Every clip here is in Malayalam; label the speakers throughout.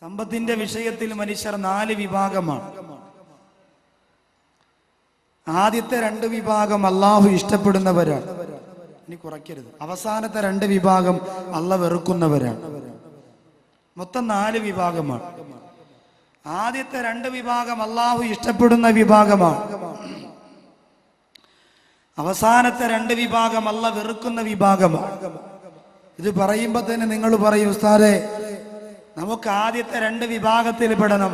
Speaker 1: സമ്പത്തിന്റെ വിഷയത്തിൽ മനുഷ്യർ നാല് വിഭാഗമാണ്. ആദ്യത്തെ രണ്ട് വിഭാഗം അള്ളാഹു ഇഷ്ടപ്പെടുന്നവരാണ്. ഇനി കുറയ്ക്കരുത്. അവസാനത്തെ രണ്ട് വിഭാഗം അല്ല വെറുക്കുന്നവരാണ്. മൊത്തം നാല് വിഭാഗമാണ്. ആദ്യത്തെ രണ്ട് വിഭാഗം അള്ളാഹു ഇഷ്ടപ്പെടുന്ന വിഭാഗമാണ്. അവസാനത്തെ രണ്ട് വിഭാഗം അല്ല വെറുക്കുന്ന വിഭാഗമാണ്. ഇത് പറയുമ്പോ തന്നെ നിങ്ങൾ പറയും ഉസ്താദെ നമുക്ക് ആദ്യത്തെ രണ്ട് വിഭാഗത്തിൽ പെടണം.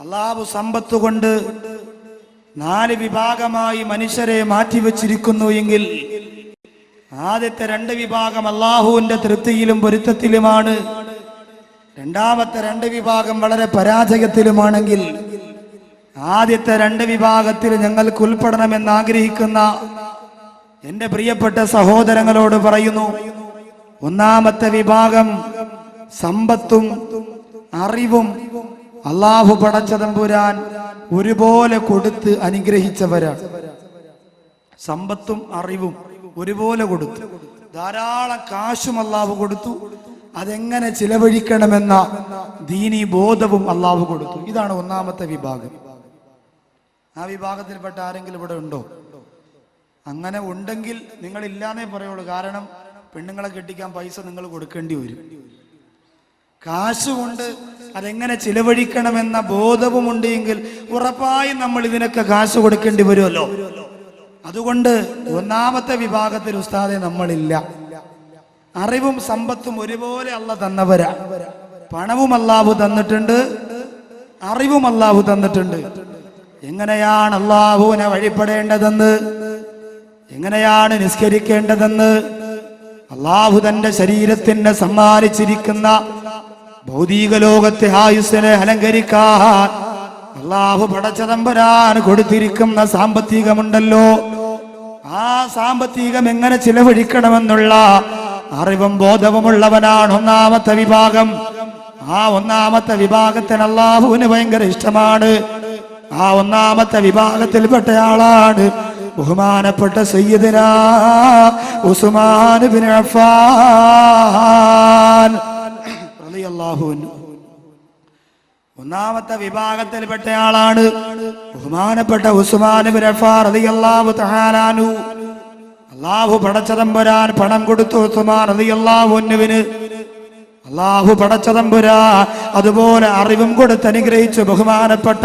Speaker 1: അള്ളാഹു സമ്പത്ത് കൊണ്ട് നാല് വിഭാഗമായി മനുഷ്യരെ മാറ്റിവെച്ചിരിക്കുന്നു എങ്കിൽ ആദ്യത്തെ രണ്ട് വിഭാഗം അള്ളാഹുവിന്റെ തൃപ്തിയിലും പൊരുത്തത്തിലുമാണ്. രണ്ടാമത്തെ രണ്ട് വിഭാഗം വളരെ പരാജയത്തിലുമാണെങ്കിൽ ആദ്യത്തെ രണ്ട് വിഭാഗത്തിൽ ഞങ്ങൾക്ക് ഉൾപ്പെടണമെന്ന് ആഗ്രഹിക്കുന്ന എന്റെ പ്രിയപ്പെട്ട സഹോദരങ്ങളോട് പറയുന്നു ഒന്നാമത്തെ വിഭാഗം സമ്പത്തും അറിവും അള്ളാഹു പടച്ചതമ്പുരാൻ ഒരുപോലെ കൊടുത്ത് അനുഗ്രഹിച്ചവരാണ്. സമ്പത്തും അറിവും ഒരുപോലെ കൊടുത്തു. ധാരാളം കാശും അള്ളാഹു കൊടുത്തു. അതെങ്ങനെ ചിലവഴിക്കണമെന്ന ദീനി ബോധവും അള്ളാഹു കൊടുത്തു. ഇതാണ് ഒന്നാമത്തെ വിഭാഗം. ആ വിഭാഗത്തിൽപ്പെട്ട ആരെങ്കിലും ഇവിടെ ഉണ്ടോ? അങ്ങനെ ഉണ്ടെങ്കിൽ നിങ്ങൾ ഇല്ലാന്നേ പറയുള്ളൂ. കാരണം പെണ്ണുങ്ങളെ കെട്ടിക്കാൻ പൈസ നിങ്ങൾ കൊടുക്കേണ്ടി വരും. കാശ് കൊണ്ട് അതെങ്ങനെ ചിലവഴിക്കണമെന്ന ബോധവുമുണ്ട് എങ്കിൽ ഉറപ്പായും നമ്മൾ ഇതിനൊക്കെ കാശ് കൊടുക്കേണ്ടി വരുമല്ലോ. അതുകൊണ്ട് ഒന്നാമത്തെ വിഭാഗത്തിൽ ഉസ്താദെ നമ്മളില്ല. അറിവും സമ്പത്തും ഒരുപോലെ അല്ല തന്നവരാ. പണവും അല്ലാഹു തന്നിട്ടുണ്ട്. അറിവും അല്ലാഹു തന്നിട്ടുണ്ട്. എങ്ങനെയാണ് അള്ളാഹുവിനെ വഴിപ്പെടേണ്ടതെന്ന്? എങ്ങനെയാണ് നിസ്കരിക്കേണ്ടതെന്ന്? അള്ളാഹു തന്റെ ശരീരത്തിന് സമ്മാനിച്ചിരിക്കുന്ന ഭൗതിക ലോകത്തെ ആയുസ്സിനെ അലങ്കരിക്കാൻ അള്ളാഹു പടച്ചതമ്പരാൻ കൊടുത്തിരിക്കുന്ന സാമ്പത്തികമുണ്ടല്ലോ. ആ സാമ്പത്തികം എങ്ങനെ ചിലവഴിക്കണമെന്നുള്ള അറിവും ബോധവുമുള്ളവനാണ് ഒന്നാമത്തെ വിഭാഗം. ആ ഒന്നാമത്തെ വിഭാഗത്തിന് അള്ളാഹുവിന് ഭയങ്കര ഇഷ്ടമാണ്. ആ ഒന്നാമത്തെ വിഭാഗത്തിൽപ്പെട്ട ആളാണ് ബഹുമാനപ്പെട്ട സയ്യിദിന ഉസ്മാൻ ബിൻ അഫ്ഫാൻ. റളിയല്ലാഹു ഒന്നാമത്തെ വിഭാഗത്തിൽപ്പെട്ട ആളാണ് ബഹുമാനപ്പെട്ട ഉസ്മാൻ റളിയല്ലാഹു അള്ളാഹു പടച്ചതമ്പുരാൻ പണം കൊടുത്തു ഉസ്മാൻ റളിയല്ലാഹു അൻഹുവിന്. അള്ളാഹു പടച്ചതമ്പുരാ അതുപോലെ അറിവും കൊടുത്ത് അനുഗ്രഹിച്ചു ബഹുമാനപ്പെട്ട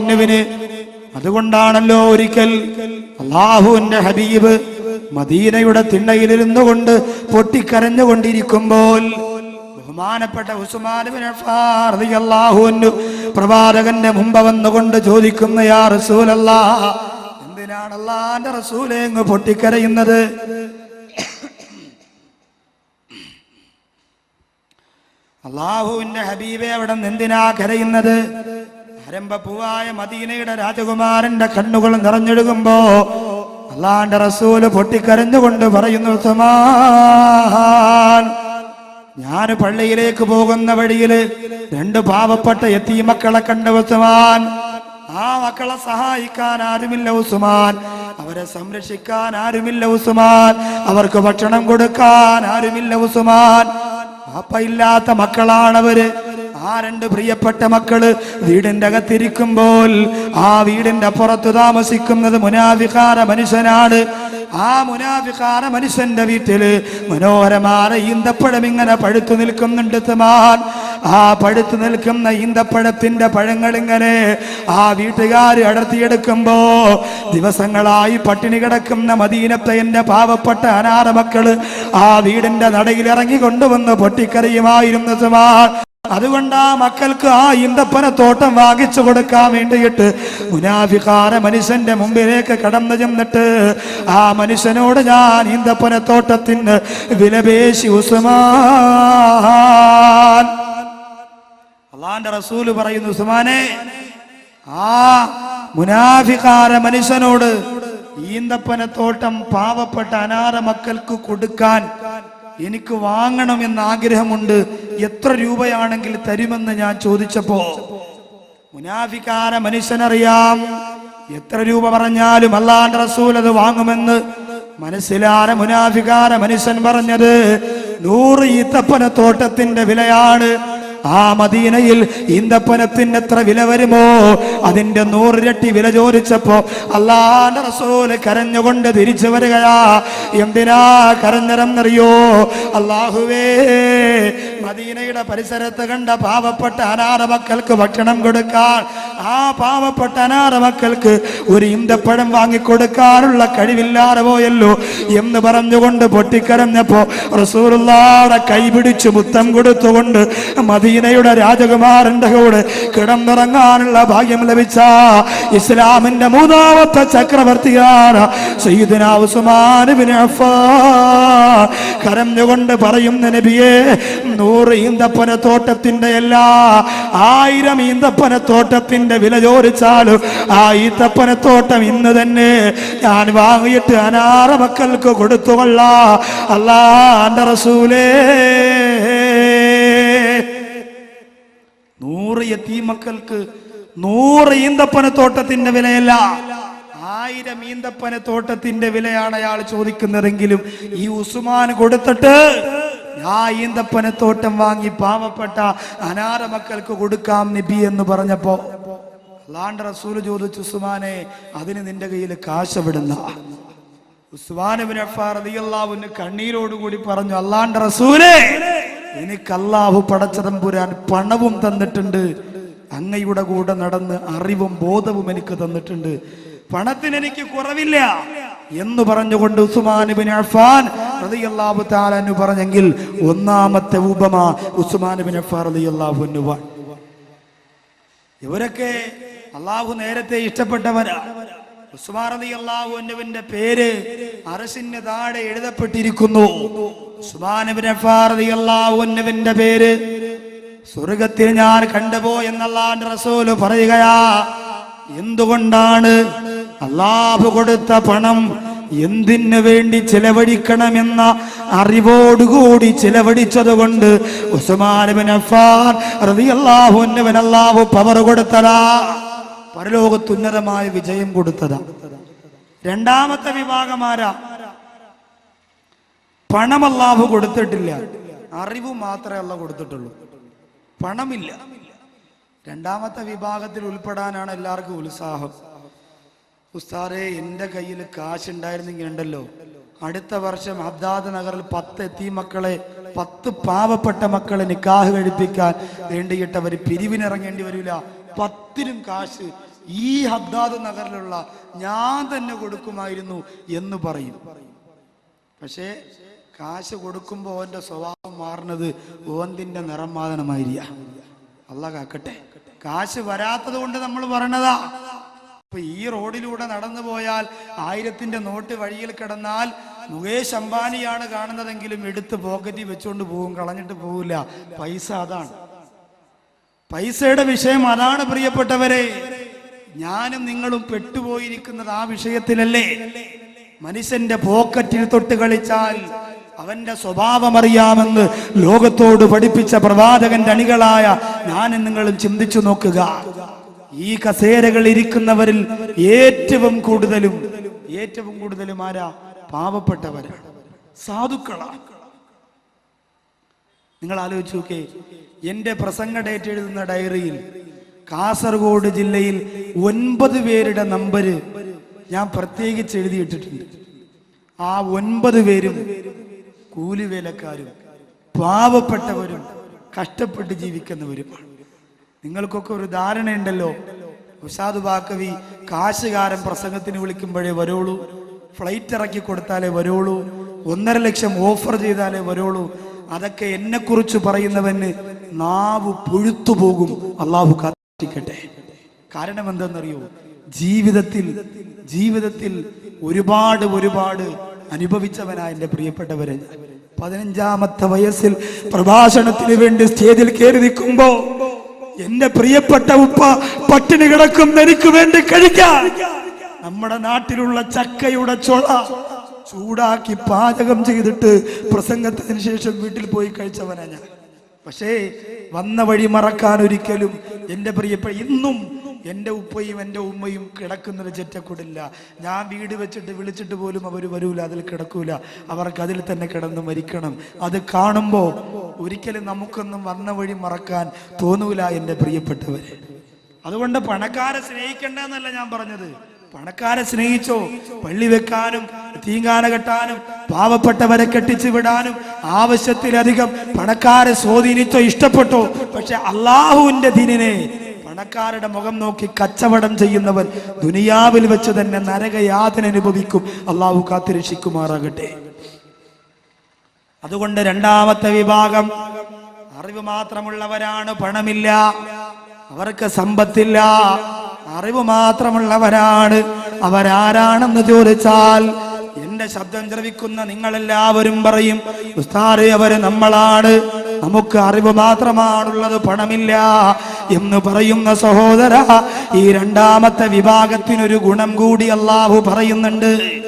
Speaker 1: അൻഹുവിന്. അതുകൊണ്ടാണല്ലോ ഒരിക്കൽ അള്ളാഹുവിന്റെ ഹബീബ് മദീനയുടെ തിണ്ണയിലിരുന്നു കൊണ്ട് പൊട്ടിക്കരഞ്ഞുകൊണ്ടിരിക്കുമ്പോൾ ബഹുമാനപ്പെട്ട അൻഹു പ്രവാചകന്റെ മുമ്പ് വന്നുകൊണ്ട് ചോദിക്കുന്ന യാ റസൂലല്ലാ എന്തിനാണ് അള്ളാന്റെ റസൂലെ പൊട്ടിക്കരയുന്നത്? അള്ളാഹുവിന്റെ ഹബീബെ അവിടെ എന്തിനാ കരയുന്നത്? ആരംഭപ്പൂവായ മദീനയുടെ രാജകുമാരന്റെ കണ്ണുകൾ നിറഞ്ഞൊഴുകുമ്പോ അള്ളാന്റെ റസൂൽ പൊട്ടിക്കരഞ്ഞുകൊണ്ട് പറയുന്നു ഉസ്മാൻ ഞാൻ പള്ളിയിലേക്ക് പോകുന്ന വഴിയിൽ രണ്ട് പാവപ്പെട്ട എത്തി മക്കളെ കണ്ട ഉസ്മാൻ ആ മക്കളെ സഹായിക്കാൻ ആരുമില്ല ഉസ്മാൻ അവരെ സംരക്ഷിക്കാൻ ആരുമില്ല ഉസ്മാൻ അവർക്ക് ഭക്ഷണം കൊടുക്കാൻ ആരുമില്ല ഉസ്മാൻ പാപ്പയില്ലാത്ത മക്കളാണവര്. ആ രണ്ട് പ്രിയപ്പെട്ട മക്കൾ വീടിന്റെ അകത്തിരിക്കുമ്പോൾ ആ വീടിന്റെ പുറത്ത് താമസിക്കുന്നത് മുനാഫിക്കാര മനുഷ്യനാണ്. ആ മുനാഫിക്കാര മനുഷ്യന്റെ വീട്ടിൽ മനോഹരമായ ഈന്തപ്പഴം ഇങ്ങനെ പഴുത്തു നിൽക്കുന്നുണ്ട് തമാൻ ആ പഴുത്തു നിൽക്കുന്ന ഈന്തപ്പഴത്തിന്റെ പഴങ്ങൾ ഇങ്ങനെ ആ വീട്ടുകാർ അടർത്തിയെടുക്കുമ്പോ ദിവസങ്ങളായി പട്ടിണി കിടക്കുന്ന മദീനത്തെ എന്റെ പാവപ്പെട്ട അനാഥ മക്കൾ ആ വീടിന്റെ നടയിൽ ഇറങ്ങി കൊണ്ടുവന്ന് പൊട്ടിക്കറിയുമായിരുന്നു സുമാർ അതുകൊണ്ട് ആ മക്കൾക്ക് ആ ഇന്തപ്പന തോട്ടം വാങ്ങിച്ചു കൊടുക്കാൻ വേണ്ടിയിട്ട് മുനാഫിക്കാര മനുഷ്യന്റെ മുമ്പിലേക്ക് കടന്നു ചെന്നിട്ട് ആ മനുഷ്യനോട് ഞാൻ ഇന്തപ്പന തോട്ടത്തിന് വിലപേശി ഉസ്മാൻ. റസൂൽ പറയുന്നു ഉസ്മാനെ ആ മുനാഫിക്കാര മനുഷ്യനോട് ഈന്തപ്പനത്തോട്ടം പാവപ്പെട്ട അനാഥ മക്കൾക്ക് കൊടുക്കാൻ എനിക്ക് വാങ്ങണമെന്ന് ആഗ്രഹമുണ്ട് എത്ര രൂപയാണെങ്കിൽ തരുമെന്ന് ഞാൻ ചോദിച്ചപ്പോ മുനാഫിക്കാര മനുഷ്യനറിയാം എത്ര രൂപ പറഞ്ഞാലും അള്ളാന്റെ റസൂൽ അത് വാങ്ങുമെന്ന് മനസ്സിലാര മുനാഫികാര മനുഷ്യൻ പറഞ്ഞത്. നൂറ് ഈത്തപ്പന തോട്ടത്തിന്റെ വിലയാണ്. ആ മദീനയിൽ ഈന്തപ്പനത്തിന് എത്ര വില വരുമോ? അതിന്റെ നൂറിരട്ടി വില ചോദിച്ചപ്പോ അള്ളാന്റെ കരഞ്ഞുകൊണ്ട് തിരിച്ചു വരികയാ. എന്തിനാ കരഞ്ഞരന്നറിയോ അള്ളാഹുവേ മദീനയുടെ പരിസരത്ത് കണ്ട പാവപ്പെട്ട അനാഥ മക്കൾക്ക് ഭക്ഷണം കൊടുക്കാൻ ആ പാവപ്പെട്ട അനാഥ മക്കൾക്ക് ഒരു ഈന്തപ്പഴം വാങ്ങിക്കൊടുക്കാനുള്ള കഴിവില്ലാതെ പോയല്ലോ എന്ന് പറഞ്ഞുകൊണ്ട് പൊട്ടിക്കരഞ്ഞപ്പോ റസൂറുള്ള കൈപിടിച്ച് മുത്തം കൊടുത്തുകൊണ്ട് മദീനയുടെ രാജകുമാരന്റെ കൂടെ കിടന്നിറങ്ങാനുള്ള ഭാഗ്യം ലഭിച്ച ഇസ്ലാമിന്റെ മൂന്നാമത്തെ ചക്രവർത്തിയാണ് കരഞ്ഞുകൊണ്ട് പറയുന്ന നബിയെ നൂറ് ഈന്തപ്പന തോട്ടത്തിന്റെ എല്ലാ ആയിരം ഈന്തപ്പന തോട്ടത്തിന്റെ വില ചോദിച്ചാലും ആ ഈന്തപ്പന തോട്ടം ഇന്ന് തന്നെ ഞാൻ വാങ്ങിയിട്ട് അനാറ മക്കൾക്ക് കൊടുത്തുകൊള്ള. അല്ലാ റസൂലേ. നൂറ് യത്തീമക്കൾക്ക് നൂറ് ഈന്തപ്പന തോട്ടത്തിന്റെ വിലയല്ല. ആയിരം ഈന്തപ്പന തോട്ടത്തിന്റെ വിലയാണ് അയാൾ ചോദിക്കുന്നതെങ്കിലും ഈ ഉസ്മാൻ കൊടുത്തിട്ട് ആ ഈന്തപ്പന തോട്ടം വാങ്ങി പാവപ്പെട്ട അനാഥ മക്കൾക്ക് കൊടുക്കാം നബി എന്ന് പറഞ്ഞപ്പോ അല്ലാണ്ട് റസൂൽ ചോദിച്ചു ഉസ്മാനെ അതിന് നിന്റെ കയ്യിൽ കാശ് വിടുന്ന അഫാർ അഫാറിയാവുന് കണ്ണീരോടുകൂടി പറഞ്ഞു അല്ലാണ്ട് റസൂലേ എനിക്ക് അല്ലാഹു പടച്ചതമ്പുരാൻ പണവും തന്നിട്ടുണ്ട്. അങ്ങയുടെ കൂടെ നടന്ന് അറിവും ബോധവും എനിക്ക് തന്നിട്ടുണ്ട്. പണത്തിന് എനിക്ക് കുറവില്ല എന്ന് പറഞ്ഞുകൊണ്ട് ഉസ്മാനുബിൻ അഫാൻ റളിയല്ലാഹു തആല എന്ന് പറഞ്ഞെങ്കിൽ ഒന്നാമത്തെ ഉപമ ഉസ്മാനുബിൻ അഫാൻ റളിയല്ലാഹു ഇവരൊക്കെ അള്ളാഹു നേരത്തെ ഇഷ്ടപ്പെട്ടവരാ. ഉസ്മാൻ റളിയല്ലാഹു അൻഹുവിന്റെ പേര് അറസിന് താഴെ എഴുതപ്പെട്ടിരിക്കുന്നു. അൻഹുവിന്റെ പേര്. സ്വർഗത്തിൽ ഞാൻ കണ്ടുപോ എന്നല്ലാന്റെ റസൂൽ പറയുകയാ എന്തുകൊണ്ടാണ് അള്ളാഹു കൊടുത്ത പണം എന്തിനു വേണ്ടി ചെലവഴിക്കണമെന്ന അറിവോടുകൂടി ചെലവഴിച്ചത് കൊണ്ട് ഉസ്മാൻ അല്ലാഹു പവർ കൊടുത്തതാ? പരലോകത്തുന്നതമായ വിജയം കൊടുത്തതാ. രണ്ടാമത്തെ വിഭാഗമാരാ? പണം അല്ലാഹു കൊടുത്തിട്ടില്ല. അറിവ് മാത്രമേ അല്ല കൊടുത്തിട്ടുള്ളൂ. പണമില്ല. രണ്ടാമത്തെ വിഭാഗത്തിൽ ഉൾപ്പെടാനാണ് എല്ലാവർക്കും ഉത്സാഹം. ഉസ്താറെ എന്റെ കയ്യിൽ കാശ് ഉണ്ടായിരുന്നെങ്കിൽ ഉണ്ടല്ലോ. അടുത്ത വർഷം അബ്ദാദ് നഗറിൽ പത്ത് എത്തി മക്കളെ പത്ത് പാവപ്പെട്ട മക്കളെ നിക്കാഹ് കഴിപ്പിക്കാൻ വേണ്ടിയിട്ടവർ പിരിവിനിറങ്ങേണ്ടി വരില്ല പത്തിനും കാശ് ഈ ഹദ്ദാദ് നഗറിലുള്ള ഞാൻ തന്നെ കൊടുക്കുമായിരുന്നു എന്ന് പറയും. പക്ഷേ കാശ് കൊടുക്കുമ്പോൾ ഓന്റെ സ്വഭാവം മാറുന്നത് ഓന്തിന്റെ നിറം മാതനമായിരിക്ക. അല്ല കാക്കട്ടെ കാശ് വരാത്തത് കൊണ്ട് നമ്മൾ പറയണതാ. അപ്പൊ ഈ റോഡിലൂടെ നടന്നു പോയാൽ ആയിരത്തിന്റെ നോട്ട് വഴിയിൽ കിടന്നാൽ മുകേഷ് അംബാനിയാണ് കാണുന്നതെങ്കിലും എടുത്ത് പോക്കറ്റിൽ വെച്ചുകൊണ്ട് പോകും കളഞ്ഞിട്ട് പോവില്ല. പൈസ അതാണ്. പൈസയുടെ വിഷയം അതാണ് പ്രിയപ്പെട്ടവരെ. ഞാനും നിങ്ങളും പെട്ടുപോയിരിക്കുന്നത് ആ വിഷയത്തിലല്ലേ? മനുഷ്യന്റെ പോക്കറ്റിൽ തൊട്ട് കളിച്ചാൽ അവന്റെ സ്വഭാവം അറിയാമെന്ന് ലോകത്തോട് പഠിപ്പിച്ച പ്രവാചകന്റെ അണികളായ ഞാനും നിങ്ങളും ചിന്തിച്ചു നോക്കുക. ഈ കസേരകൾ ഇരിക്കുന്നവരിൽ ഏറ്റവും കൂടുതലും ഏറ്റവും കൂടുതലും ആരാ? പാവപ്പെട്ടവരാണ് സാധുക്കളാണ് നിങ്ങൾ ആലോചിച്ച് നോക്കേ എന്റെ പ്രസംഗ ഡേറ്റ് എഴുതുന്ന ഡയറിയിൽ കാസർഗോഡ് ജില്ലയിൽ ഒൻപത് പേരുടെ നമ്പര് ഞാൻ പ്രത്യേകിച്ച് എഴുതിയിട്ടിട്ടുണ്ട്. ആ ഒൻപത് പേരും കൂലിവേലക്കാരും പാവപ്പെട്ടവരും കഷ്ടപ്പെട്ട് ജീവിക്കുന്നവരുമാണ് നിങ്ങൾക്കൊക്കെ ഒരു ധാരണയുണ്ടല്ലോ ഉഷാദ് ബാക്കവി കാശുകാരൻ പ്രസംഗത്തിന് വിളിക്കുമ്പോഴേ വരുള്ളൂ ഫ്ലൈറ്റ് ഇറക്കി കൊടുത്താലേ വരുള്ളൂ ഒന്നര ലക്ഷം ഓഫർ ചെയ്താലേ വരുള്ളൂ അതൊക്കെ എന്നെ കുറിച്ച് പറയുന്നവന് നാവ് പുഴുത്തു പോകും. അള്ളാഹു കാത്തിക്കട്ടെ കാരണം എന്തെന്നറിയോ? ജീവിതത്തിൽ ജീവിതത്തിൽ ഒരുപാട് ഒരുപാട് അനുഭവിച്ചവനാ എന്റെ പ്രിയപ്പെട്ടവരെ. പതിനഞ്ചാമത്തെ വയസ്സിൽ പ്രഭാഷണത്തിന് വേണ്ടി സ്റ്റേജിൽ കയറി നിൽക്കുമ്പോ എന്റെ പ്രിയപ്പെട്ട ഉപ്പ പട്ടിണി കിടക്കും എനിക്ക് വേണ്ടി കഴിക്കാം. നമ്മുടെ നാട്ടിലുള്ള ചക്കയുടെ ചൊള ചൂടാക്കി പാചകം ചെയ്തിട്ട് പ്രസംഗത്തിന് ശേഷം വീട്ടിൽ പോയി കഴിച്ചവനാ ഞാൻ. പക്ഷേ വന്ന വഴി മറക്കാൻ ഒരിക്കലും എന്റെ പ്രിയപ്പെട്ട ഇന്നും എന്റെ ഉപ്പയും എന്റെ ഉമ്മയും കിടക്കുന്നൊരു ചെറ്റക്കൂടില്ല ഞാൻ വീട് വെച്ചിട്ട് വിളിച്ചിട്ട് പോലും അവർ വരൂല അതിൽ കിടക്കൂല. അവർക്ക് അതിൽ തന്നെ കിടന്ന് മരിക്കണം. അത് കാണുമ്പോൾ ഒരിക്കലും നമുക്കൊന്നും വന്ന വഴി മറക്കാൻ തോന്നൂല എന്റെ പ്രിയപ്പെട്ടവരെ. അതുകൊണ്ട് പണക്കാരെ സ്നേഹിക്കണ്ടെന്നല്ല ഞാൻ പറഞ്ഞത്. പണക്കാരെ സ്നേഹിച്ചോ പള്ളി വെക്കാനും തീങ്കാന കെട്ടാനും പാവപ്പെട്ടവരെ കെട്ടിച്ചു വിടാനും ആവശ്യത്തിലധികം പണക്കാരെ സ്വാധീനിച്ചോ ഇഷ്ടപ്പെട്ടോ പക്ഷെ അള്ളാഹുവിന്റെ ദിനിനെ പണക്കാരുടെ മുഖം നോക്കി കച്ചവടം ചെയ്യുന്നവൻ ദുനിയാവിൽ വെച്ച് തന്നെ നരകയാതന അനുഭവിക്കും. അള്ളാഹു കാത്തിരക്ഷിക്കുമാറാകട്ടെ. അതുകൊണ്ട് രണ്ടാമത്തെ വിഭാഗം അറിവ് മാത്രമുള്ളവരാണ് പണമില്ല അവർക്ക് സമ്പത്തില്ല അറിവ് മാത്രമുള്ളവരാണ്. അവരാരാണെന്ന് ചോദിച്ചാൽ എന്റെ ശബ്ദം ദ്രവിക്കുന്ന നിങ്ങളെല്ലാവരും പറയും ഉസ്താദ് അവർ നമ്മളാണ്. നമുക്ക് അറിവ് മാത്രമാണുള്ളത് പണമില്ല. എന്ന് പറയുന്ന സഹോദര ഈ രണ്ടാമത്തെ വിഭാഗത്തിനൊരു ഗുണം കൂടി അള്ളാഹു പറയുന്നുണ്ട്.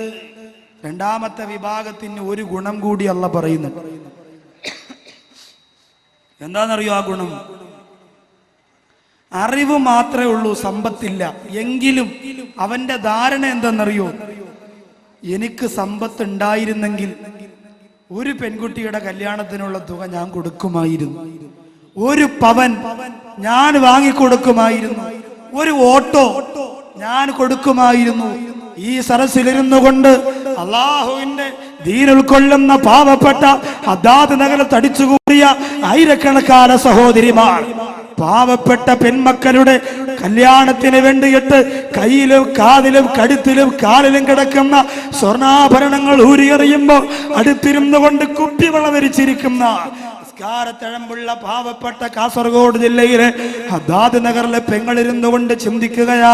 Speaker 1: രണ്ടാമത്തെ വിഭാഗത്തിന് ഒരു ഗുണം കൂടി അല്ല പറയുന്നുണ്ട്. എന്താണെന്നറിയോ ആ ഗുണം? അറിവ് മാത്രമേ ഉള്ളൂ സമ്പത്തില്ല. എങ്കിലും അവന്റെ ധാരണ എന്തെന്നറിയോ? എനിക്ക് സമ്പത്ത് ഉണ്ടായിരുന്നെങ്കിൽ ഒരു പെൺകുട്ടിയുടെ കല്യാണത്തിനുള്ള തുക ഞാൻ കൊടുക്കുമായിരുന്നു. ഒരു പവൻ ഞാൻ വാങ്ങിക്കൊടുക്കുമായിരുന്നു. ഒരു ഓട്ടോ ഞാൻ കൊടുക്കുമായിരുന്നു. ഈ സരസിലിരുന്നു കൊണ്ട് അള്ളാഹുവിന്റെ ദീൻ ഉൾക്കൊള്ളുന്ന പാവപ്പെട്ട അദാത് നഗരത്തടിച്ചുകൂടിയ ആയിരക്കണക്കാല സഹോദരിമാർ പാവപ്പെട്ട പെൺമക്കളുടെ കല്യാണത്തിന് വേണ്ടിയിട്ട് കയ്യിലും കാതിലും കടുത്തിലും കാലിലും കിടക്കുന്ന സ്വർണാഭരണങ്ങൾ ഊരിയെറിയുമ്പോൾ അടുത്തിരുന്നു കൊണ്ട് കുപ്പി വളവരിച്ചിരിക്കുന്ന നിസ്കാരത്തഴമ്പുള്ള പാവപ്പെട്ട കാസർഗോഡ് ജില്ലയിലെ അദാദ് നഗറിലെ പെങ്ങളിരുന്നു കൊണ്ട് ചിന്തിക്കുകയാ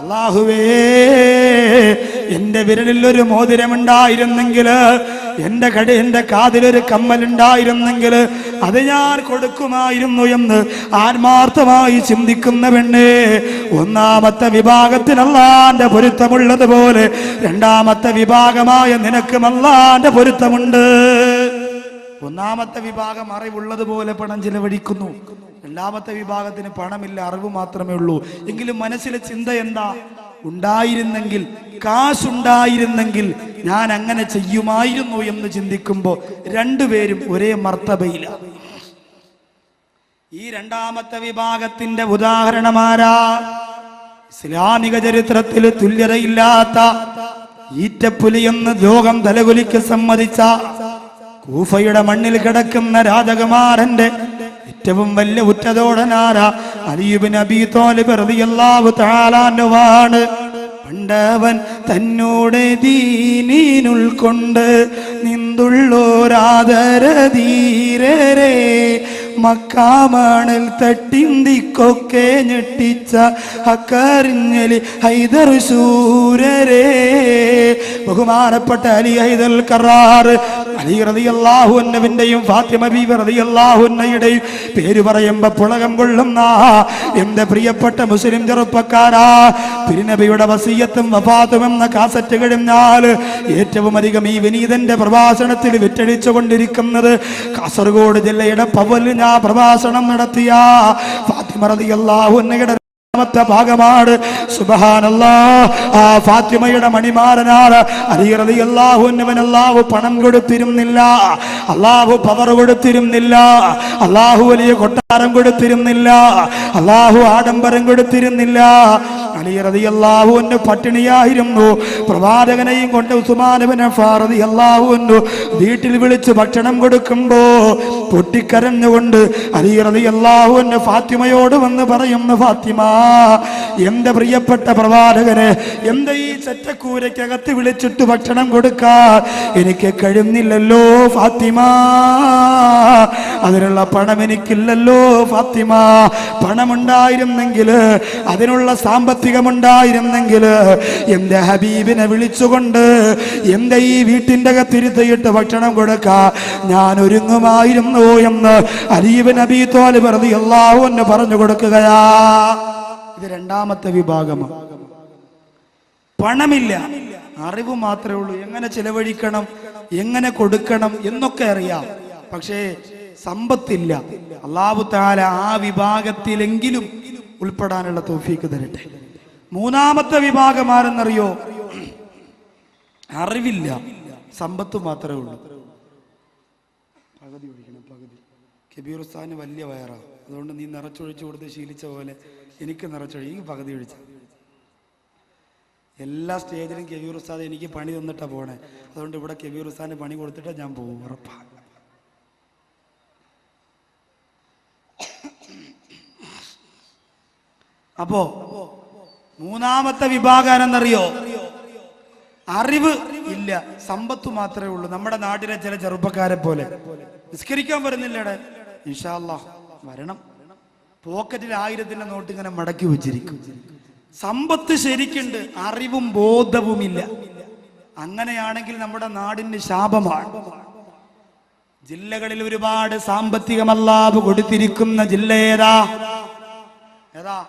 Speaker 1: അള്ളാഹുവേ എന്റെ വിരലിൽ ഒരു മോതിരമുണ്ടായിരുന്നെങ്കിൽ എന്റെ കടി എന്റെ കാതിലൊരു കമ്മലുണ്ടായിരുന്നെങ്കിൽ അത് ഞാൻ കൊടുക്കുമായിരുന്നു എന്ന് ആത്മാർത്ഥമായി ചിന്തിക്കുന്ന പെണ്ണേ ഒന്നാമത്തെ വിഭാഗത്തിനല്ലാന്റെ പൊരുത്തമുള്ളതുപോലെ രണ്ടാമത്തെ വിഭാഗമായ നിനക്കും അല്ലാന്റെ പൊരുത്തമുണ്ട്. ഒന്നാമത്തെ വിഭാഗം അറിവുള്ളതുപോലെ പണം ചിലവഴിക്കുന്നു. രണ്ടാമത്തെ വിഭാഗത്തിന് പണമില്ല അറിവ് മാത്രമേ ഉള്ളൂ. എങ്കിലും മനസ്സിലെ ചിന്ത എന്താ? ഉണ്ടായിരുന്നെങ്കിൽ കാശുണ്ടായിരുന്നെങ്കിൽ ഞാൻ അങ്ങനെ ചെയ്യുമായിരുന്നു എന്ന് ചിന്തിക്കുമ്പോൾ രണ്ടുപേരും ഒരേ മർത്തബയില. ഈ രണ്ടാമത്തെ വിഭാഗത്തിന്റെ ഉദാഹരണമാരാ ഇസ്ലാമിക ചരിത്രത്തിൽ തുല്യതയില്ലാത്ത ഈറ്റപ്പുലി എന്ന് ലോകം തലകുലിക്ക് സമ്മതിച്ച കൂഫയുടെ മണ്ണിൽ കിടക്കുന്ന രാജകുമാരന്റെ ഏറ്റവും വലിയ ഉറ്റതോടനാര അലിയുബിൻ അബി തോലിബ് റളിയല്ലാഹു തആലാനുവാണ് പണ്ടവൻ തന്നോട് ദീനീനുൾക്കൊണ്ട് നിന്തുള്ളോരാദരധീരരെ മക്കാമണൽ തട്ടിന്തിക്കൊക്കെ ഞെട്ടിച്ച അക്കറിഞ്ഞലി ഹൈദർ ശൂരരെ ബഹുമാനപ്പെട്ട അലി ഹൈദൽ കറാർ അലി റതിയല്ലാഹുന്നവിന്റെയും ഫാത്തിമ ബീവി റതിയല്ലാഹുന്നയുടെയും പേര് പറയുമ്പോൾ പുളകം കൊള്ളുന്ന എന്റെ പ്രിയപ്പെട്ട മുസ്ലിം ചെറുപ്പക്കാരാ തിരുനബിയുടെ വസീയത്തും വഫാത്തും എന്ന കാസറ്റ് കഴിഞ്ഞാൽ ഏറ്റവും അധികം ഈ വിനീതന്റെ പ്രഭാഷണത്തിൽ വിറ്റഴിച്ചു കൊണ്ടിരിക്കുന്നത് കാസർഗോഡ് ജില്ലയുടെ പവലിൽ ഞാൻ പ്രഭാഷണം നടത്തിയ ഫാത്തിമ റളിയല്ലാഹു അൻഹയുടെ രണ്ടാമത്തെ ഭാഗമാണ്. സുബഹാനല്ലാ ആ ഫാത്തിമയുടെ മണിമാരനാണ്. അലി അള്ളാഹുവിനവൻ അല്ലാഹു പണം കൊടുത്തിരുന്നില്ല. അല്ലാഹു പവർ കൊടുത്തിരുന്നില്ല. അല്ലാഹു വലിയ കൊട്ടാരം കൊടുത്തിരുന്നില്ല. അല്ലാഹു ആഡംബരം കൊടുത്തിരുന്നില്ല. അലി പട്ടിണിയായിരുന്നു. പ്രവാചകനെയും കൊണ്ട് റളിയല്ലാഹു വീട്ടിൽ വിളിച്ച് ഭക്ഷണം കൊടുക്കുമ്പോ പൊട്ടിക്കരഞ്ഞുകൊണ്ട് അലി റളിയല്ലാഹു അൻഹു ഫാത്തിമയോട് വന്ന് പറയുന്നു ഫാത്തിമ എന്റെ പ്രിയപ്പെട്ട പ്രവാചകനെ എന്റെ ഈ ചെറ്റക്കൂരയ്ക്കകത്ത് വിളിച്ചിട്ട് ഭക്ഷണം കൊടുക്കാൻ എനിക്ക് കഴിയുന്നില്ലല്ലോ ഫാത്തിമ. അതിനുള്ള പണം എനിക്കില്ലല്ലോ ഫാത്തിമ. പണമുണ്ടായിരുന്നെങ്കിൽ അതിനുള്ള സാമ്പത്തികമുണ്ടായിരുന്നെങ്കിൽ എന്റെ ഹബീബിനെ വിളിച്ചുകൊണ്ട് എന്റെ ഈ വീട്ടിന്റെ അകത്തിരുത്തിയിട്ട് ഭക്ഷണം കൊടുക്കാ. ഞാൻ ഒരുങ്ങുമായിരുന്നു എന്ന് അലീബ് നബി തോൽ പറഞ്ഞു എല്ലാവും എന്നെ പറഞ്ഞു കൊടുക്കുകയാ. ഇത് രണ്ടാമത്തെ വിഭാഗമാണ് പണമില്ല. അറിവ് മാത്രമേ ഉള്ളൂ. എങ്ങനെ ചെലവഴിക്കണം എങ്ങനെ കൊടുക്കണം എന്നൊക്കെ അറിയാം. പക്ഷേ സമ്പത്തില്ല. അള്ളാഹു താല ആ വിഭാഗത്തിലെങ്കിലും ഉൾപ്പെടാനുള്ള തോഫീക്ക് തരട്ടെ. മൂന്നാമത്തെ വിഭാഗം ആരെന്നറിയോ? അറിവില്ല. സമ്പത്ത് മാത്രമേ ഉള്ളൂ. പകുതി ഒഴിക്കണം പകുതി. കബീർ ഉസ്താദിന് വലിയ വയറാ. അതുകൊണ്ട് നീ നിറച്ചൊഴിച്ചു കൊടുത്ത് ശീലിച്ച പോലെ എനിക്ക് നിറച്ചൊഴി പകുതി ഒഴിച്ച. എല്ലാ സ്റ്റേജിലും കെബീർ ഉസ്താദ് എനിക്ക് പണി തന്നിട്ടാ പോണേ. അതുകൊണ്ട് ഇവിടെ കെബീർ ഉസ്താദിന് പണി കൊടുത്തിട്ടാ ഞാൻ പോകും ഉറപ്പാ. അപ്പോ മൂന്നാമത്തെ വിഭാഗം എന്നറിയോ അറിവ് ഇല്ല. സമ്പത്ത് മാത്രമേ ഉള്ളൂ. നമ്മുടെ നാട്ടിലെ ചില ചെറുപ്പക്കാരെ പോലെ. നിസ്കരിക്കാൻ വരുന്നില്ലേടെ? ഇൻഷാല്ല വരണം. പോക്കറ്റിൽ ആയിരത്തിന്റെ നോട്ട് ഇങ്ങനെ മടക്കി വെച്ചിരിക്കും. സമ്പത്ത് ശരിക്കുണ്ട്. അറിവും ബോധവുമില്ല അങ്ങനെയാണെങ്കിൽ നമ്മുടെ നാടിന് ശാപമാണ്. ജില്ലകളിൽ ഒരുപാട് സാമ്പത്തികമല്ലാവ് കൊടുത്തിരിക്കുന്ന ജില്ല ഏതാ? ഏതാ?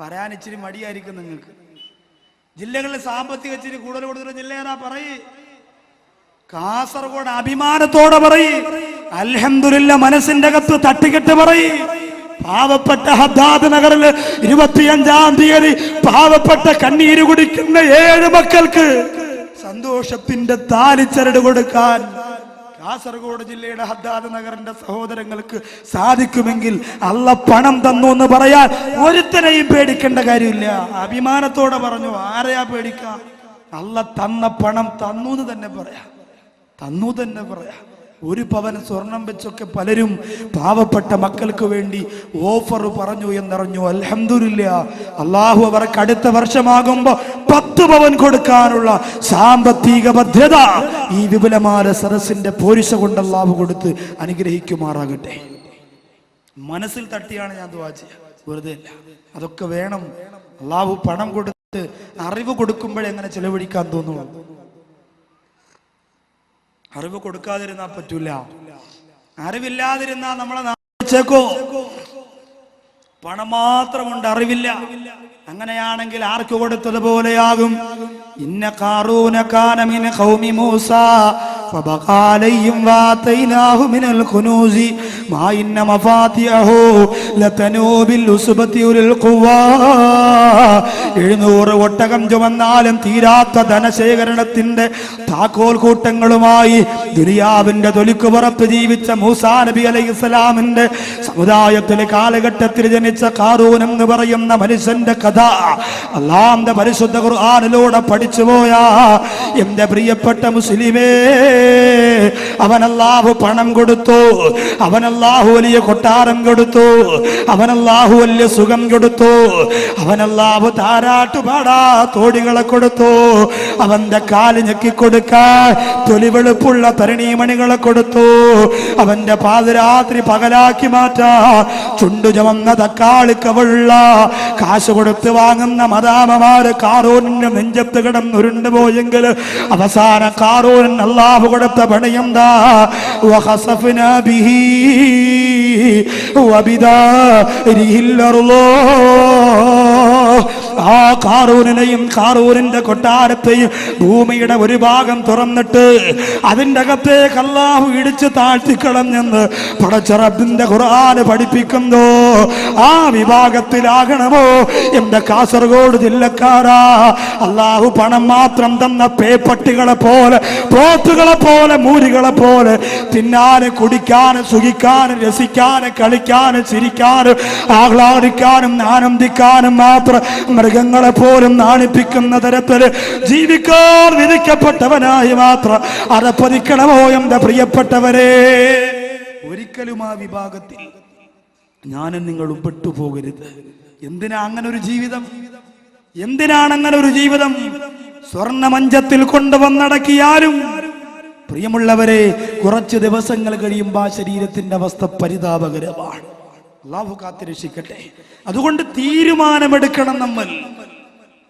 Speaker 1: പറയാൻ ഇച്ചിരി മടിയായിരിക്കും നിങ്ങൾക്ക്. ജില്ലകളിൽ സാമ്പത്തിക ഇച്ചിരി കൂടുതൽ കൊടുത്തിട്ട് ജില്ല ഏതാ പറയേ? കാസർഗോഡ് അഭിമാനത്തോടെ പറയേ. അൽഹംദുലില്ല മനസ്സിന്റെ അകത്ത് തട്ടിക്കെട്ട് പറയേ. പാവപ്പെട്ട ഹദ്ദാദ് നഗറിൽ ഇരുപത്തിയഞ്ചാം തീയതി പാവപ്പെട്ട കണ്ണീര് കുടിക്കുന്ന ഏഴ് മക്കൾക്ക് സന്തോഷത്തിന്റെ താലിച്ചരട് കൊടുക്കാൻ കാസർഗോഡ് ജില്ലയുടെ ഹദ്ദാദ് നഗറിന്റെ സഹോദരങ്ങൾക്ക് സാധിക്കുമെങ്കിൽ അല്ല പണം തന്നു എന്ന് പറയാൻ ഒരുത്തനെയും പേടിക്കേണ്ട കാര്യമില്ല. അഭിമാനത്തോടെ പറഞ്ഞു ആരെയാ പേടിക്കാം? അല്ല തന്ന പണം തന്നു എന്ന് തന്നെ പറയാം. തന്നു തന്നെ പറയാം. ഒരു പവൻ സ്വർണം വെച്ചൊക്കെ പലരും പാവപ്പെട്ട മക്കൾക്ക് വേണ്ടി ഓഫർ പറഞ്ഞു എന്നറിഞ്ഞു. അലഹമില്ല അള്ളാഹു അവർക്ക് അടുത്ത വർഷമാകുമ്പോ പത്ത് പവൻ കൊടുക്കാനുള്ള സാമ്പത്തിക ഭദ്രത ഈ വിപുലമായ സദസ്സിന്റെ പോരിശ കൊണ്ട് അള്ളാഹു കൊടുത്ത് അനുഗ്രഹിക്കുമാറാകട്ടെ. മനസ്സിൽ തട്ടിയാണ് ഞാൻ ദുവാ വെറുതെ അതൊക്കെ വേണം. അള്ളാഹു പണം കൊടുത്ത് അറിവ് കൊടുക്കുമ്പോഴെങ്ങനെ ചെലവഴിക്കാൻ തോന്നുള്ളൂ അറിവ് കൊടുക്കാതിരുന്നാ പറ്റൂല. അറിവില്ലാതിരുന്നാ നമ്മളെ നാച്ചേക്കോ പണം മാത്രമുണ്ട് അറിവില്ല അങ്ങനെയാണെങ്കിൽ ആർക്ക് കൊടുത്തതുപോലെയാകും ഇന്ന കാറൂന കാനമിന ഖൗമി മൂസ فبقى عليهم واتيناه من الكنوز ما إن مفاتيحه لتنوء بالعصبة أولي القوى എഴുന്നൂറ് ഒട്ടകം ചുമന്നാലും തീരാത്ത ധനശേഖരണത്തിന്റെ താക്കോൽ കൂട്ടങ്ങളുമായി ദുനിയാവിന്റെ തൊലിക്ക് പുറത്ത് ജീവിച്ച മൂസാ നബി അലൈഹി സ്വലാമിന്റെ സമുദായത്തിലെ കാലഘട്ടത്തിൽ ജനിച്ച കാറൂൻ എന്ന് പറയുന്ന മനുഷ്യന്റെ കഥ. അള്ളാന്റെ പരിശുദ്ധ ഖുർആാനിലൂടെ പഠിച്ചുപോയ എന്റെ പ്രിയപ്പെട്ട മുസ്ലിമേ അവനല്ലാഹു പണം കൊടുത്തു അവനല്ലാഹു വലിയ കൊട്ടാരം കൊടുത്തു അവനല്ലാഹു വലിയ സുഖം കൊടുത്തു അവനല്ലാഹു താരാട്ടുപാടാ തോടികളെ കൊടുത്തു. അവന്റെ കാൽ ഞെക്കിക്കൊടുക്കാൻ തൊലിവെളുപ്പുള്ള തരണീമണികളെ കൊടുത്തു. അവന്റെ പാതിരാത്രി പകലാക്കി മാറ്റാ. ചുണ്ടു ചുമന്ന തക്കാളിക്കവുള്ള കാശ് കൊടുത്ത് വാങ്ങുന്ന മദാമമാര് കാറൂനിന്റെ നെഞ്ചത്ത് കിടന്നുരുണ്ടു പോയെങ്കിൽ അവസാന കാറൂൻ അള്ളാഹു കൊടുത്ത പണിയെന്താ വബിദാരിഹിൽ അർളോ ആ കാറൂരിനെയും കാറൂരിന്റെ കൊട്ടാരത്തെയും ഭൂമിയുടെ ഒരു ഭാഗം തുറന്നിട്ട് അതിന്റെ അകത്തേക്ക് അല്ലാഹു ഇടിച്ച് താഴ്ത്തിക്കളഞ്ഞെന്ന് പടച്ചറബിന്റെ ഖുർആന് പഠിപ്പിക്കുന്നോ. ആ വിഭാഗത്തിലാകണമോ? എന്റെ കാസർഗോഡ് ജില്ലക്കാരാ അള്ളാഹു പണം മാത്രം തന്ന പേപ്പട്ടികളെ പോലെ പോത്തുകളെ പോലെ മൂരികളെ പോലെ തിന്നാനും കുടിക്കാനും സുഖിക്കാനും രസിക്കാനും കളിക്കാനും ചിരിക്കാനും ആഹ്ലാദിക്കാനും ആനന്ദിക്കാനും മാത്രം മൃഗങ്ങളെ പോലും നാണിപ്പിക്കുന്ന തരത്തിൽ ജീവിക്കാൻ വിധിക്കപ്പെട്ടവനായി മാത്രം അതപ്പതിക്കണമോ എന്റെ പ്രിയപ്പെട്ടവരെ? ഒരിക്കലും ആ വിഭാഗത്തിൽ ഞാനും നിങ്ങളും പെട്ടുപോകരുത്. എന്തിനാ അങ്ങനെ ഒരു ജീവിതം? എന്തിനാണ് അങ്ങനെ ഒരു ജീവിതം? സ്വർണമഞ്ചത്തിൽ കൊണ്ടുവന്നടക്കിയാലും പ്രിയമുള്ളവരെ കുറച്ച് ദിവസങ്ങൾ കഴിയുമ്പോൾ ആ ശരീരത്തിന്റെ അവസ്ഥ പരിതാപകരമാണ്. അള്ളാഹു കാത്തിരക്ഷിക്കട്ടെ. അതുകൊണ്ട് തീരുമാനമെടുക്കണം നമ്മൾ.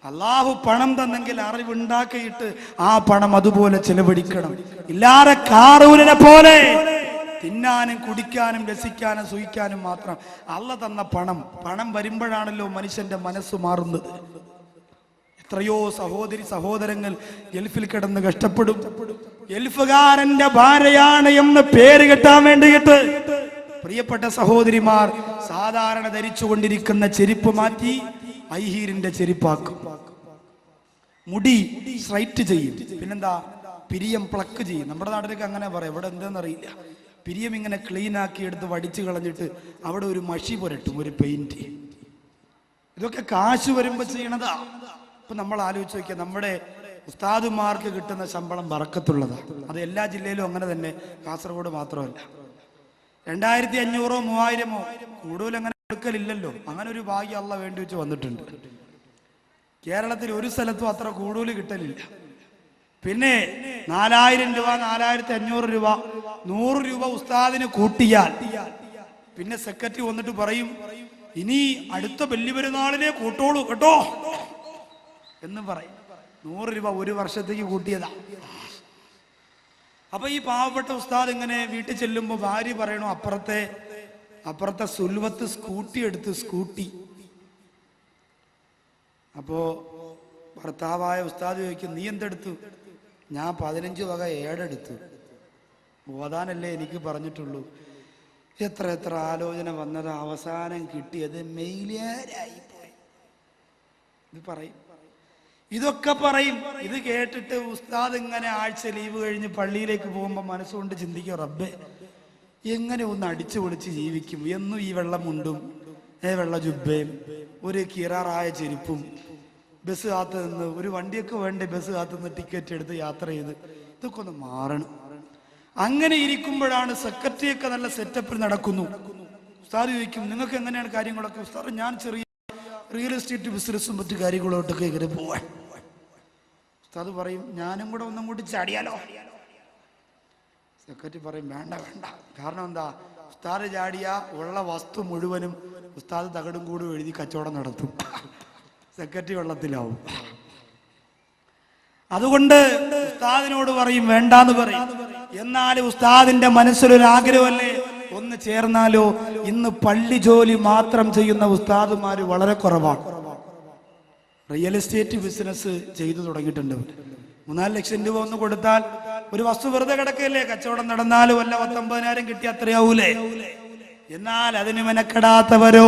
Speaker 1: അള്ളാഹു പണം തന്നെങ്കിൽ അറിവുണ്ടാക്കിയിട്ട് ആ പണം അതുപോലെ ചെലവഴിക്കണം. ഇല്ലാതെ കാറൂലിനെ പോലെ തിന്നാനും കുടിക്കാനും രസിക്കാനും സുഖിക്കാനും മാത്രം അള്ള തന്ന പണം പണം വരുമ്പോഴാണല്ലോ മനുഷ്യന്റെ മനസ്സ് മാറുന്നത്. എത്രയോ സഹോദരി സഹോദരങ്ങൾ ഗൾഫിൽ കിടന്ന് കഷ്ടപ്പെടും. ഗൾഫുകാരന്റെ ഭാര്യയാണ് എന്ന് പേര് കെട്ടാൻ വേണ്ടിയിട്ട് പ്രിയപ്പെട്ട സഹോദരിമാർ സാധാരണ ധരിച്ചുകൊണ്ടിരിക്കുന്ന ചെരുപ്പ് മാറ്റി ഐഹീരിന്റെ ചെരുപ്പാക്കും. മുടി സ്ട്രൈറ്റ് ചെയ്യും. പിന്നെന്താ? പിരിയം പ്ലക്ക് ചെയ്യും. നമ്മുടെ നാട്ടിലേക്ക് അങ്ങനെ പറയാം. ഇവിടെ എന്തെന്നറിയില്ല പിരിയം ഇങ്ങനെ ക്ലീൻ ആക്കി എടുത്ത് വടിച്ചു കളഞ്ഞിട്ട് അവിടെ ഒരു മഷി പുരട്ടും ഒരു പെയിന്റ് ഇതൊക്കെ കാശ് വരുമ്പോ ചെയ്യണതാ. ഇപ്പൊ നമ്മൾ ആലോചിച്ച് നോക്കിയാൽ നമ്മുടെ ഉസ്താദുമാർക്ക് കിട്ടുന്ന ശമ്പളം വറക്കത്തുള്ളതാ. അത് എല്ലാ ജില്ലയിലും അങ്ങനെ തന്നെ. കാസർഗോഡ് മാത്രമല്ല. രണ്ടായിരത്തി അഞ്ഞൂറോ മൂവായിരമോ കൂടുതൽ അങ്ങനെ കൊടുക്കലില്ലല്ലോ. അങ്ങനെ ഒരു ഭാഗ്യം അള്ള വേണ്ടി വെച്ച് വന്നിട്ടുണ്ട്. കേരളത്തിൽ ഒരു സ്ഥലത്തും അത്ര കൂടുതൽ കിട്ടലില്ല. പിന്നെ നാലായിരം രൂപ നാലായിരത്തി അഞ്ഞൂറ് രൂപ നൂറ് രൂപ ഉസ്താദിന് കൂട്ടിയാൽ പിന്നെ സെക്രട്ടറി വന്നിട്ട് പറയും ഇനി അടുത്ത വലിയ പെരുന്നാളിനെ കൂട്ടോളൂ കേട്ടോ. എന്ന് പറയും. നൂറ് രൂപ ഒരു വർഷത്തേക്ക് കൂട്ടിയതാ. അപ്പൊ ഈ പാവപ്പെട്ട ഉസ്താദ് ഇങ്ങനെ വീട്ടിൽ ചെല്ലുമ്പോൾ ഭാര്യ പറയണു അപ്പുറത്തെ അപ്പുറത്തെ സുൽവത്ത് സ്കൂട്ടി എടുത്ത് സ്കൂട്ടി. അപ്പോ ഭർത്താവായ ഉസ്താദ് ചോദിക്കും നീ എന്തെടുത്തു? ഞാൻ പതിനഞ്ച് വക ഏടെടുത്തു. ഓതാനല്ലേ എനിക്ക് പറഞ്ഞിട്ടുള്ളൂ. എത്ര എത്ര ആലോചന വന്നത് അവസാനം കിട്ടിയത് മെയിലേരായി പോയി. ഇത് പറയും. ഇതൊക്കെ പറയും. ഇത് കേട്ടിട്ട് ഉസ്താദ് ഇങ്ങനെ ആഴ്ച ലീവ് കഴിഞ്ഞ് പള്ളിയിലേക്ക് പോകുമ്പോൾ മനസ്സുകൊണ്ട് ചിന്തിക്കും റബ്ബെ എങ്ങനെ ഒന്ന് അടിച്ചു പൊളിച്ച് ജീവിക്കും? എന്നും ഈ വെള്ളം മുണ്ടും ഏ വെള്ള ജുബയും ഒരു കിറാറായ ചെരുപ്പും ബസ് കാത്തു നിന്ന് ഒരു വണ്ടിയൊക്കെ വേണ്ടേ ബസ് കാത്തു നിന്ന് ടിക്കറ്റ് എടുത്ത് യാത്ര ചെയ്ത് ഇതൊക്കെ ഒന്ന് മാറണം. അങ്ങനെ ഇരിക്കുമ്പോഴാണ് സെക്രട്ടറിയൊക്കെ നല്ല സെറ്റപ്പിൽ നടക്കുന്നു. ഉസ്താദ് ചോദിക്കും നിങ്ങൾക്ക് എങ്ങനെയാണ് കാര്യങ്ങളൊക്കെ? ഉസ്താദ് ഞാൻ ചെറിയ റിയൽ എസ്റ്റേറ്റ് ബിസിനസ്സും മറ്റു കാര്യങ്ങളോട്ടൊക്കെ ഇങ്ങനെ പോവാൻ ഉസ്താദ് പറയും ഞാനും കൂടെ ഒന്നും കൂടി ചാടിയാലോ? സെക്രട്ടറി പറയും വേണ്ട വേണ്ട. കാരണം എന്താ? ഉസ്താദ് ചാടിയ ഉള്ള വസ്തു മുഴുവനും ഉസ്താദ് തകടും കൂടും എഴുതി കച്ചവടം നടത്തും. സെക്രട്ടറി വെള്ളത്തിലാവും. അതുകൊണ്ട് ഉസ്താദിനോട് പറയും വേണ്ടാന്ന് പറയും. എന്നാൽ ഉസ്താദിന്റെ മനസ്സിലൊരു ആഗ്രഹമല്ലേ? ഒന്ന് ചേർന്നാലോ? ഇന്ന് പള്ളി ജോലി മാത്രം ചെയ്യുന്ന ഉസ്താദുമാര് വളരെ കുറവാണ് റിയൽ എസ്റ്റേറ്റ് ബിസിനസ് ചെയ്തു തുടങ്ങിയിട്ടുണ്ട്. മൂന്നാൽ ലക്ഷം രൂപ ഒന്ന് കൊടുത്താൽ ഒരു വസ്തു വെറുതെ കിടക്കല്ലേ കച്ചവടം നടന്നാലും വല്ല പത്തൊമ്പതിനായിരം കിട്ടി അത്രയാവൂലേ? എന്നാൽ അതിന് മെനക്കെടാത്തവരോ?